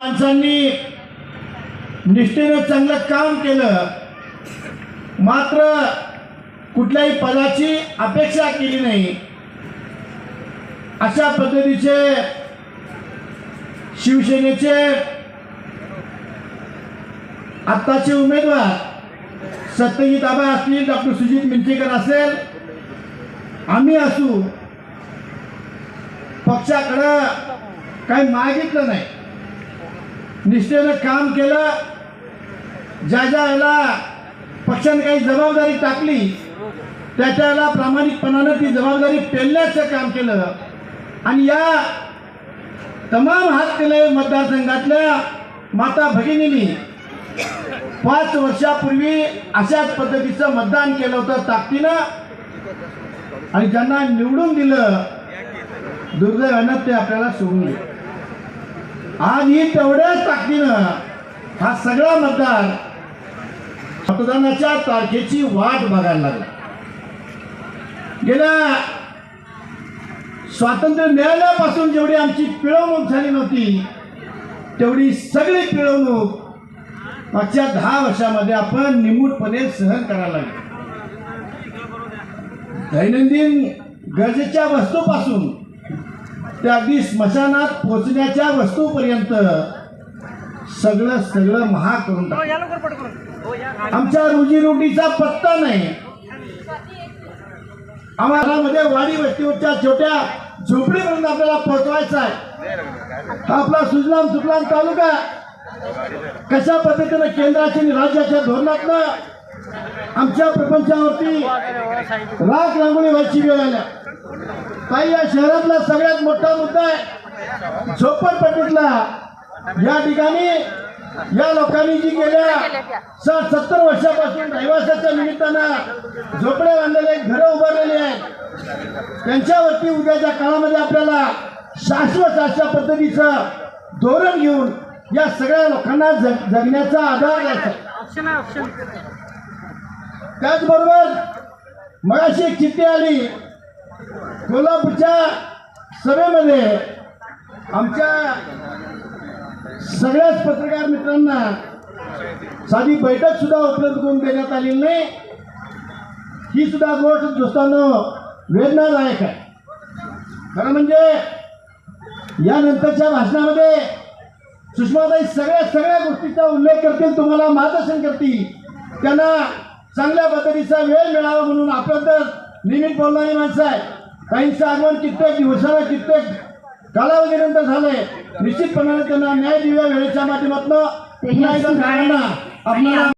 माणसांनी निष्ठेनं चांगलं काम केलं. मात्र कुठल्याही पदाची अपेक्षा केली नाही. अशा पद्धतीचे शिवसेनेचे आत्ताचे उमेदवार सत्यजित आबा असतील डॉक्टर सुजित मिंचेकर असेल आम्ही असू पक्षाकडं काही मागितलं नाही. निष्ठेनं काम केलं. ज्या ज्या वेळेला पक्षाने काही जबाबदारी टाकली त्या त्याला प्रामाणिकपणानं ती जबाबदारी पेलण्याचं काम केलं. आणि या तमाम हातकले मतदारसंघातल्या माता भगिनींनी पाच वर्षापूर्वी अशाच पद्धतीचं मतदान केलं होतं ताकदीनं. आणि ज्यांना निवडून दिलं दुर्दैवानं ते आपल्याला सोडून गेले. आजही तेवढ्याच ताकदीनं हा सगळा मतदार मतदानाच्या तारखेची वाट बघायला लागला. गेल्या स्वातंत्र्य मिळाल्यापासून जेवढी आमची पिळवणूक झाली नव्हती तेवढी सगळी पिळवणूक मागच्या दहा वर्षामध्ये आपण निमूटपणे सहन करायला लागलो. दैनंदिन गरजेच्या वस्तूपासून त्या अगदी स्मशानात पोचण्याच्या वस्तूपर्यंत सगळं सगळं महाग करून टाकलं. आमच्या रोजीरोटीचा पत्ता नाही. आम्हाला मध्ये वाडी वस्तीवरच्या छोट्या झोपडीपर्यंत आपल्याला पोहोचवायचा आहे. हा आपला सुजलाम सुफलाम तालुका कशा पद्धतीनं केंद्राच्या आणि राज्याच्या धोरणातनं आमच्या प्रपंचावरती राख रांगोळी व्हायची वेळ आल्या काही या शहरातला सगळ्यात मोठा मुद्दा आहे. झोपडपट्टीतला या ठिकाणी या लोकांनी जी गेल्या साठ सत्तर वर्षापासून रहिवासाच्या निमित्तानं झोपड्या बांधलेले घरं उभारलेली आहेत. त्यांच्यावरती उद्याच्या काळामध्ये आपल्याला शाश्वत अशा पद्धतीचं धोरण घेऊन या सगळ्या लोकांना जग जगण्याचा आधार द्यायचा. त्याचबरोबर मगाशी एक चिठ्ठी आली. कोल्हापूरच्या सभेमध्ये आमच्या सगळ्याच पत्रकार मित्रांना साधी बैठक सुद्धा उपलब्ध करून देण्यात आलेली नाही. ही सुद्धा गोष्ट दोस्तांनो वेदनादायक आहे. खरं म्हणजे यानंतरच्या भाषणामध्ये सुषमाताई सगळ्या सगळ्या गोष्टीचा उल्लेख करतील तुम्हाला मार्गदर्शन करतील. त्यांना चांगल्या पद्धतीचा वेळ मिळावा म्हणून आपण तर नियमित बोलणारी माणसं आहे काहींचं आगमन कित्येक दिवसाला कित्येक कालावधीनंतर झालंय निश्चितपणाने त्यांना न्याय दिव्या वेळेच्या माध्यमातून. पुन्हा एकदा सगळ्यांना आपल्याला